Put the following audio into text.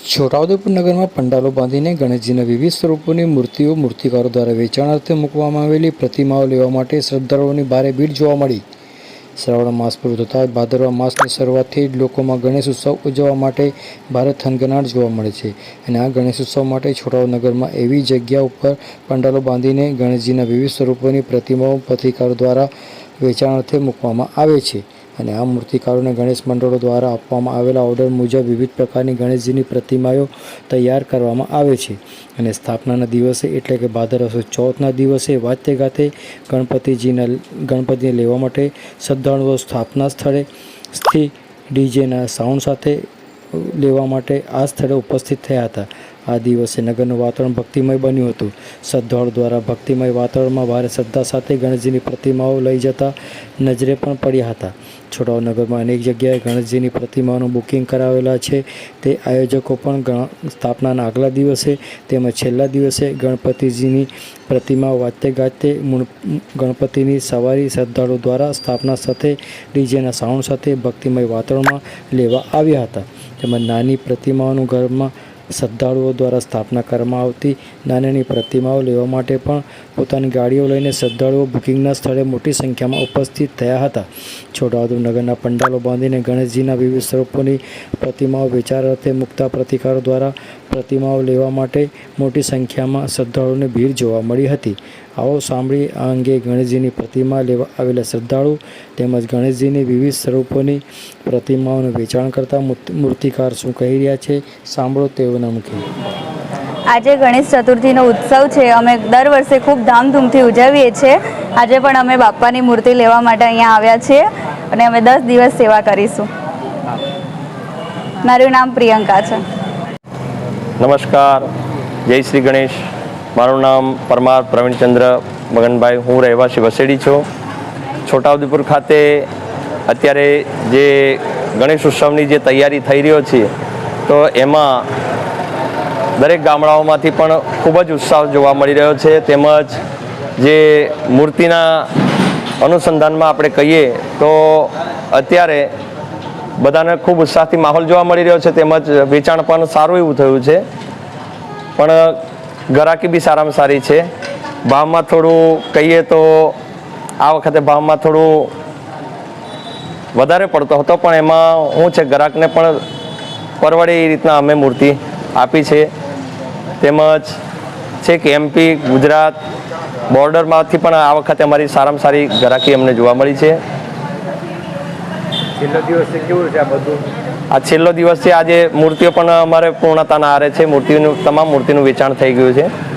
છોટાઉદેપુર નગરમાં પંડાલો બાંધીને ગણેશજીના વિવિધ સ્વરૂપોની મૂર્તિઓ મૂર્તિકારો દ્વારા વેચાણ અર્થે મૂકવામાં આવેલી પ્રતિમાઓ લેવા માટે શ્રદ્ધાળુઓની ભારે ભીડ જોવા મળી. શ્રાવણ માસ પૂરો થતાં ભાદરવા માસની શરૂઆતથી જ લોકોમાં ગણેશ ઉત્સવ ઉજવવા માટે ભારે થનગનાટ જોવા મળે છે. અને આ ગણેશ ઉત્સવ માટે છોટાઉનગરમાં એવી જગ્યા ઉપર પંડાલો બાંધીને ગણેશજીના વિવિધ સ્વરૂપોની પ્રતિમાઓ પત્રિકારો દ્વારા વેચાણ અર્થે મૂકવામાં આવે છે. અને આ મૂર્તિકારોને ગણેશ મંડળો દ્વારા આપવામાં આવેલા ઓર્ડર મુજબ વિવિધ પ્રકારની ગણેશજીની પ્રતિમાઓ તૈયાર કરવામાં આવે છે. અને સ્થાપનાના દિવસે એટલે કે ભાદરસો ચોથના દિવસે વાતે ગાતે ગણપતિજીના ગણપતિને લેવા માટે શ્રદ્ધાળુઓ સ્થાપના સ્થળે સ્થિત ડીજેના સાઉન્ડ સાથે લેવા માટે આ સ્થળે ઉપસ્થિત થયા હતા. આ દિવસે નગરનું વાતાવરણ ભક્તિમય બન્યું હતું. શ્રદ્ધાળુ દ્વારા ભક્તિમય વાતાવરણમાં ભારે શ્રદ્ધા સાથે ગણેશજીની પ્રતિમાઓ લઈ જતા નજરે પણ પડ્યા હતા. છોટાઉનગરમાં અનેક જગ્યાએ ગણેશજીની પ્રતિમાઓનું બુકિંગ કરાવેલા છે. તે આયોજકો પણ સ્થાપનાના આગલા દિવસે તેમજ છેલ્લા દિવસે ગણપતિજીની પ્રતિમા વાંચતે ગાજતે ગણપતિની સવારી શ્રદ્ધાળુ દ્વારા સ્થાપના સાથે, ડીજેના સાઉન્ડ સાથે ભક્તિમય વાતાવરણમાં લેવા આવ્યા હતા. તેમજ નાની પ્રતિમાઓનું ઘરમાં શ્રદ્ધાળુઓ દ્વારા સ્થાપના કરવામાં આવતી નાની પ્રતિમાઓ લેવા માટે પણ પોતાની ગાડીઓ લઈને શ્રદ્ધાળુઓ બુકિંગના સ્થળે મોટી સંખ્યામાં ઉપસ્થિત થયા હતા. છોટાઉદેપુર નગરના પંડાલો બાંધીને ગણેશજીના વિવિધ સ્વરૂપોની પ્રતિમાઓ વેચાણ અર્થે મુકતા પ્રતિકારો દ્વારા પ્રતિમાઓ લેવા માટે મોટી સંખ્યામાં શ્રદ્ધાળુઓની ભીડ જોવા મળી હતી. આવો સાંભળી આ અંગે ગણેશજીની પ્રતિમા લેવા આવેલા શ્રદ્ધાળુ તેમજ ગણેશજીની વિવિધ સ્વરૂપોની પ્રતિમાઓનું વેચાણ કરતા મૂર્તિકાર શું કહી રહ્યા છે સાંભળો તેઓના મુખે. આજે ગણેશ ચતુર્થીનો ઉત્સવ છે. અમે દર વર્ષે ખૂબ ધામધૂમથી ઉજવીએ છીએ. આજે પણ અમે બાપાની મૂર્તિ લેવા માટે અહીંયા આવ્યા છીએ અને અમે દસ દિવસ સેવા કરીશું. મારું નામ પ્રિયંકા છે. નમસ્કાર. જય શ્રી ગણેશ. મારું નામ પરમાર પ્રવીણચંદ્ર મગનભાઈ. હું રહેવાસી વસેડી છું. છોટાઉદેપુર ખાતે અત્યારે જે ગણેશ ઉત્સવની જે તૈયારી થઈ રહ્યો છે, તો એમાં દરેક ગામડાઓમાંથી પણ ખૂબ જ ઉત્સાહ જોવા મળી રહ્યો છે. તેમજ જે મૂર્તિના અનુસંધાનમાં આપણે કહીએ, તો અત્યારે બધાને ખૂબ ઉત્સાહથી માહોલ જોવા મળી રહ્યો છે. તેમજ વેચાણ પણ સારું એવું થયું છે. પણ ગરાકી બી સારામાં સારી છે. ભાવમાં થોડું કહીએ તો આ વખતે ભાવમાં થોડું વધારે પડતો હતો, પણ એમાં શું છે ગ્રાહકને પણ પરવડે એ રીતના અમે મૂર્તિ આપી છે. તેમજ છે કે એમપી ગુજરાત બોર્ડરમાંથી પણ આ વખતે અમારી સારામાં સારી ગ્રાહકી અમને જોવા મળી છે. છેલ્લો દિવસે કેવું છે આ બધું? આ છેલ્લો દિવસ છે. આજે મૂર્તિઓ પણ અમારે પૂર્ણતાના આરે છે. મૂર્તિનું તમામ મૂર્તિનું વેચાણ થઈ ગયું છે.